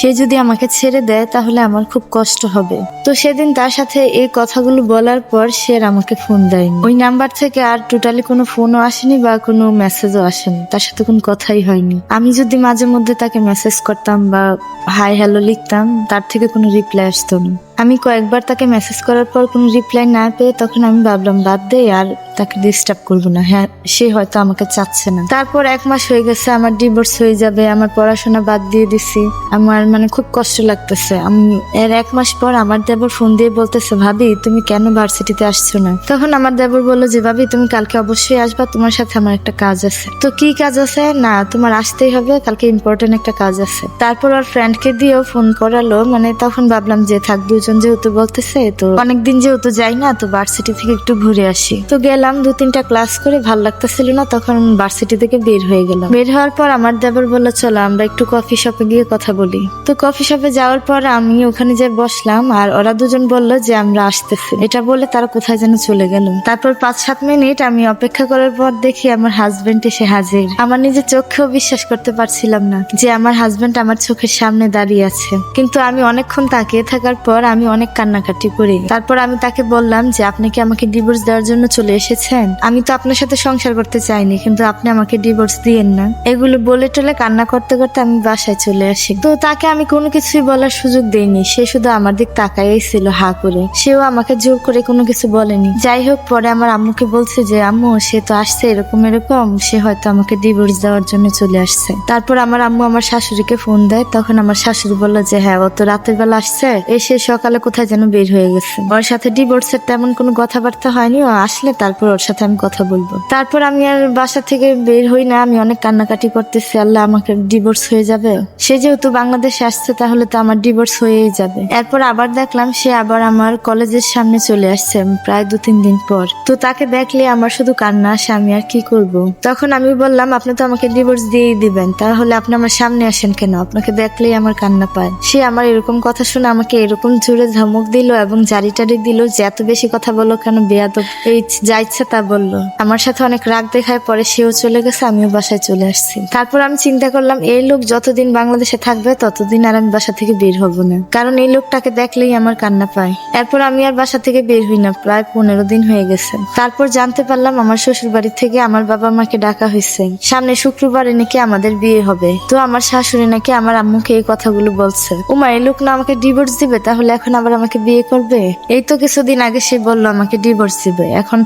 সে যদি আমাকে ছেড়ে দেয়, তাহলে আমার খুব কষ্ট হবে। তো সেদিন তার সাথে এই কথাগুলো বলার পর সে আর আমাকে ফোন দেয়নি। ওই নাম্বার থেকে আর টোটালি কোনো ফোনও আসেনি বা কোনো মেসেজও আসেনি। তার সাথে কোনো কথাই হয়নি। আমি যদি মাঝে মধ্যে তাকে মেসেজ করতাম বা হাই হ্যালো লিখতাম, তার থেকে কোনো রিপ্লাই আসতো না। আমি কয়েকবার তাকে মেসেজ করার পর কোনো রিপ্লাই না পেয়ে তখন আমি ভাবলাম, বাদ দেই আর তাকে ডিস্টার্ব করব না। হ্যাঁ সে হয়তো আমাকে চাচ্ছে না। তারপর এক মাস হয়ে গেছে, আমার ডিভোর্স হয়ে যাবে, আমার পড়াশোনা বাদ দিয়ে দিছি। আমার মানে খুব কষ্ট লাগতেছে। আমি এর এক মাস পর আমার দেবর ফোন দিয়ে বলতেছে, ভাবি, তুমি কেন ভার্সিটিতে আসছো না? তখন আমার দেবর বলল যে, ভাবি, তুমি কালকে অবশ্যই আসবা, তোমার সাথে আমার একটা কাজ আছে। তো কি কাজ আছে? না, তোমার আসতেই হবে, কালকে ইম্পর্টেন্ট একটা কাজ আছে। তারপর ওর ফ্রেন্ডকে দিয়েও ফোন করালো মানে তখন ভাবলাম যে, থাক, দুজন যেহেতু বলতেছে, তো অনেকদিন যেহেতু যাই না, তো ভার্সিটি থেকে একটু ঘুরে আসি। তো গেলাম, দু তিনটা ক্লাস করে, ভালো লাগতেছিল না, তখন ভার্সিটি থেকে বের হয়ে গেলাম। বের হওয়ার পর আমার দেবর বলল, চলো, আমরা একটু কফি শপে গিয়ে কথা বলি। তো কফি শপে যাওয়ার পর আমি ওখানে যে বসলাম, আর ওরা দুজন বলল যে, আমরা আসতেছি। এটা বলে তারা কোথায় যেন চলে গেল। তারপর পাঁচ সাত মিনিট আমি অপেক্ষা করার পর দেখি আমার হাজবেন্ড এসে হাজির। আমার নিজের চোখেও বিশ্বাস করতে পারছিলাম না যে, আমার হাজবেন্ড আমার চোখের সামনে দাঁড়িয়ে আছে। কিন্তু আমি অনেকক্ষণ তাকিয়ে থাকার পর আমি অনেক কান্নাকাটি করি। তারপর আমি তাকে বললাম যে, আপনি কি আমাকে ডিভোর্স দেওয়ার জন্য চলে এসেছেন? আমি তো আপনার সাথে সংসার করতে চাইনি, কিন্তু আপনি আমাকে ডিভোর্স দিয়েন না। এগুলো বলে টলে কান্না করতে করতে আমি বাসায় চলে আসি। তো তাকে আমি কোনো কিছুই বলার সুযোগ দেইনি। সে শুধু আমার দিক তাকাই ছিল হা করে। সেও আমাকে জোর করে কোনো কিছু বলেনি। যাই হোক, পরে আমার আম্মুকে বলছে যে, আম্মু, সে তো আসছে এরকম এরকম, সে হয়তো আমাকে ডিভোর্স দেওয়ার জন্য চলে আসছে। তারপর আমার আম্মু আমার শাশুড়িকে ফোন দেয়। তখন আমার শাশুড়ি বলল যে হ্যাঁ ও তো রাতের বেলা আসছে। এসে সকালে কোথায় যেন বের হয়ে গেছে। ওর সাথে ডিভোর্সের তেমন কোনো কথাবার্তা হয়নি, ও আসলে তারপর ওর সাথে আমি কথা বলব। তারপর আমি আর বাসা থেকে বের হই না, আমি অনেক কান্নাকাটি করতেছি, আল্লাহ আমাকে ডিভোর্স হয়ে যাবে। সে যেহেতু বাংলাদেশে আসছে, তাহলে তো আমার ডিভোর্স হয়েই যাবে। এরপর আবার দেখলাম, সে আবার আমার কলেজের সামনে চলে আসছে, প্রায় দু তিন দিন পর। তো তাকে দেখলে আমার শুধু কান্না, আসে, আমি আর কি করব? তখন আমি বললাম, আপনি তো আমাকে ডিভোর্স দিয়েই দিবেন, তাহলে আপনি আমার সামনে আসেন কেন? আপনাকে দেখলেই আমার কান্না পায়। সে আমার এরকম কথা শুনে আমাকে এরকম জোরে ধমক দিল এবং জারি টারি দিল যে, এত বেশি কথা বলো কেন বেয়াদব? এই যা ইচ্ছা তা বলল। আমার সাথে অনেক রাগ দেখায়, পরে সেও চলে গেছে, আমিও বাসায় চলে আসছি। তারপর আমি চিন্তা করলাম, এই লোক যতদিন বাংলাদেশে থাকবে, ততদিন আর আমি বাসা থেকে বের হব না। কারণ এই লোকটাকে দেখলেই আমার কান্না পায়। এরপর আমি আর বাসা থেকে বের হই না, প্রায় পনেরো দিন হয়ে গেছে। তারপর জানতে পারলাম, আমার শ্বশুর বাড়ি থেকে আমার বাবা মাকে ডাকা হয়েছে সামনে শুক্রবারে নাকি আমাদের বিয়ে হবে। তো আমার শাশুড়ি নাকি আমার আম্মুকে এই কথাগুলো বলছে। উমা, এই লোক না আমাকে ডিভোর্স দিবে? তাহলে এখন আবার আমাকে বিয়ে করবে? এই তো কিছুদিন আগে সে বলল আমাকে ডিভোর্স দিবে। এখন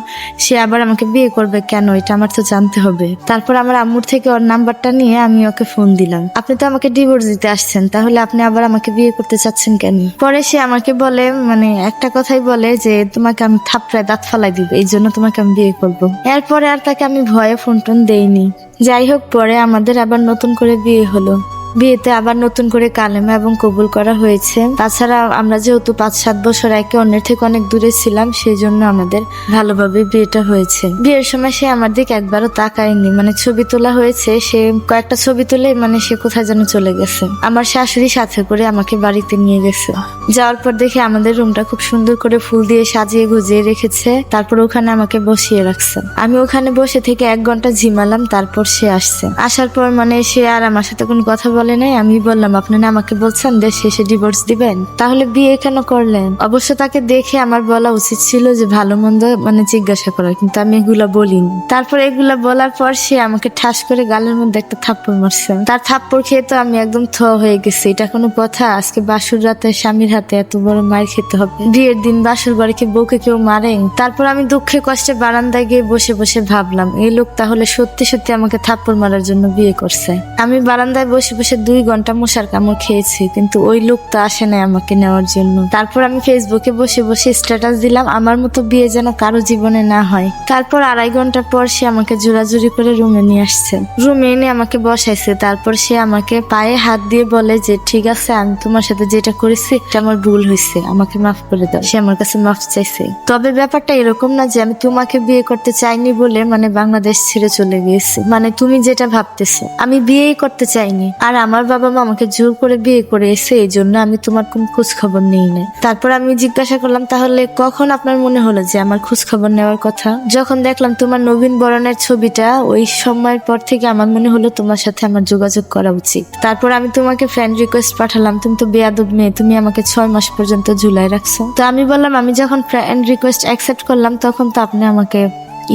সে আবার আমাকে বিয়ে করবে কেন? এটা আমার তো জানতে হবে। তারপর আমার আম্মুর থেকে ওর নাম্বারটা নিয়ে আমি ওকে ফোন দিলাম। আপনি তো আমাকে ডিভোর্স দিতে আসছেন, তাহলে আপনি আবার আমাকে বিয়ে করতে চাচ্ছেন কেন? পরে সে আমাকে বলে মানে একটা কথাই বলে যে, তোমাকে আমি থাপড়ায় দাঁত ফালাই দিব, এই জন্য তোমাকে আমি বিয়ে করব। এরপরে আর তাকে আমি ভয়ে ফোন টোন দেইনি। যাই হোক, পরে আমাদের আবার নতুন করে বিয়ে হলো। বিয়েতে আবার নতুন করে কালেমা এবং কবুল করা হয়েছে। তাছাড়া আমরা যেহেতু পাঁচ সাত বছর একে অন্যের থেকে অনেক দূরে ছিলাম সেই জন্য আমাদের ভালোভাবে বিয়েটা হয়েছে। বিয়ের সময় সে আমার দিকে একবারও তাকায়নি। মানে ছবি তোলা হয়েছে, সে কয়েকটা ছবি তুলে মানে সে কোথায় যেন চলে গেছে। আমার শাশুড়ি সাথে করে আমাকে বাড়িতে নিয়ে গেছে। যাওয়ার পর দেখে আমাদের রুমটা খুব সুন্দর করে ফুল দিয়ে সাজিয়ে গুজিয়ে রেখেছে। তারপর ওখানে আমাকে বসিয়ে রাখছে। আমি ওখানে বসে থেকে এক ঘণ্টা ঝিমালাম, তারপর সে আসছে। আসার পর মানে সে আর আমার সাথে কোনো কথা বলে নাই, আমি বললাম, আপনি না আমাকে বলছেন দেশ শেষে ডিভোর্স দিবেন? তাহলে বিয়ে কেন করলেন? অবশ্য তাকে দেখে আমার বলা উচিত ছিল যে ভালো মন্দ মানে জিজ্ঞাসা করার, কিন্তু আমি এগুলা বলিনি। তারপর এগুলা বলার পর সে আমাকে ঠাস করে গালের মধ্যে একটা থাপ্পড় মারছে। তার থাপ্পড় খেয়ে তো আমি একদম থ হয়ে গেছি। এটা কোনো কথা, আজকে বাসুর রাতে স্বামীর হাতে এত বড় মার খেতে হবে। বিয়ের দিন বাসুর বাড়িকে বউকে কেউ মারে? তারপর আমি দুঃখে কষ্টে বারান্দায় গিয়ে বসে বসে ভাবলাম, এই লোক তাহলে সত্যি সত্যি আমাকে থাপ্পড় মারার জন্য বিয়ে করছে? আমি বারান্দায় বসে বসে দুই ঘণ্টা মশার কামড় খেয়েছি, কিন্তু ওই লোক তো আসে নাই আমাকে নেওয়ার জন্য। তারপর আমি ফেসবুকে বসে বসে স্ট্যাটাস দিলাম, আমার মতো বিয়ে যেন কারও জীবনে না হয়। তারপর আড়াই ঘণ্টা পর সে আমাকে জোরাজুরি করে রুমে নিয়ে আসছে। রুমে এনে আমাকে বসাইছে, তারপর সে আমাকে পায়ে হাত দিয়ে বলে যে, ঠিক আছে, আমি তোমার সাথে যেটা করেছি এটা আমার ভুল হয়েছে, আমাকে মাফ করে দাও, সে আমার কাছে মাফ চাইছে। তবে ব্যাপারটা এরকম না যে, আমি তোমাকে বিয়ে করতে চাইনি বলে মানে বাংলাদেশ ছেড়ে চলে গিয়েছি। মানে তুমি যেটা ভাবতেছো, আমি বিয়েই করতে চাইনি। আর আমার বাবা মা আমাকে জোর করে বিয়ে করে এসে এই জন্য আমি তোমার কোন খোঁজ খবর নেই। না তারপর আমি জিজ্ঞাসা করলাম, তাহলে কখন আপনার মনে হলো যে আমার খোঁজ খবর নেওয়ার কথা? যখন দেখলাম তোমার নবীন বরণের ছবিটা, ওই সময়ের পর থেকে আমার মনে হলো তোমার সাথে আমার যোগাযোগ করা উচিত। তারপর আমি তোমাকে ফ্রেন্ড রিকোয়েস্ট পাঠালাম, তুমি তো বেয়াদব মেয়ে, তুমি আমাকে ছয় মাস পর্যন্ত ঝুলাই রাখছো। তো আমি বললাম, আমি যখন ফ্রেন্ড রিকোয়েস্ট অ্যাকসেপ্ট করলাম, তখন তো আপনি আমাকে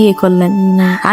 ইয়ে করলেন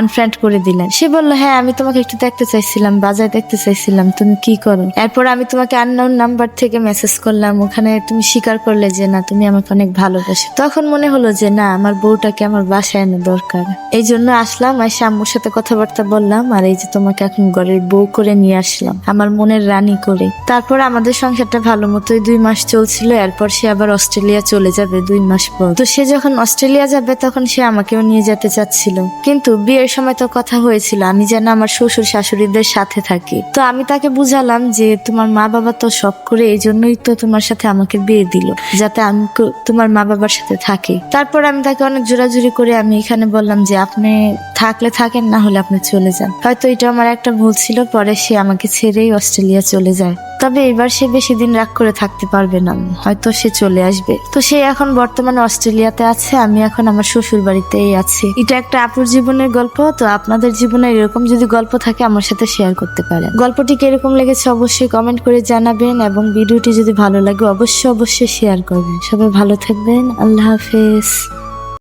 আনফ্রেন্ড করে দিলেন। সে বলল হ্যাঁ আমি তোমাকে একটু দেখতে চাইছিলাম, বাজারে দেখতে চাইছিলাম, তুমি কি করো? এরপর আমি তোমাকে আননোন নাম্বার থেকে মেসেজ করলাম, ওখানে তুমি স্বীকার করলে যে, না, তুমি আমাকে অনেক ভালোবাসো। তখন মনে হলো যে, না, আমার বউটাকে আমার বাসায় এনে দরকার। এই জন্য আসলাম, এসে আম্মুর সাথে কথাবার্তা বললাম, আর এই যে, তোমাকে এখন ঘরের বউ করে নিয়ে আসলাম, আমার মনের রানী করে। তারপর আমাদের সংসারটা ভালো মতোই দুই মাস চলছিল, এরপর সে আবার অস্ট্রেলিয়া চলে যাবে দুই মাস পর। তো সে যখন অস্ট্রেলিয়া যাবে, তখন সে আমাকেও নিয়ে যেতে চাচ্ছিল কিন্তু বিয়ের সময় তো কথা হয়েছিল, আমি যেন আমার শ্বশুর শাশুড়িদের সাথে থাকি। তো আমি তাকে বুঝালাম যে তোমার মা বাবা তো সব করে এই জন্যই তো তোমার সাথে আমাকে বিয়ে দিল, যাতে আমি তোমার মা বাবার সাথে থাকি। তারপর আমি তাকে অনেক জোরাজুরি করে আমি এখানে বললাম যে আপনি থাকলে থাকেন, না হলে আপনি চলে যান। হয়তো এটা আমার একটা ভুল ছিল, পরে সে আমাকে ছেড়েই অস্ট্রেলিয়া চলে যায়। তবে এবার সে বেশি দিন রাগ করে থাকতে পারবে না। হয়তো সে চলে আসবে। তো সে এখন বর্তমানে অস্ট্রেলিয়াতে আছে, আমি এখন আমার শ্বশুর বাড়িতেই আছি। এটা একটা আপুর জীবনের গল্প, তো আপনাদের জীবনে এরকম যদি গল্প থাকে, আমার সাথে শেয়ার করতে পারেন। গল্পটি কীরকম লেগেছে অবশ্যই কমেন্ট করে জানাবেন, এবং ভিডিওটি যদি ভালো লাগে, অবশ্যই অবশ্যই শেয়ার করবেন। সবাই ভালো থাকবেন, আল্লাহ হাফেজ।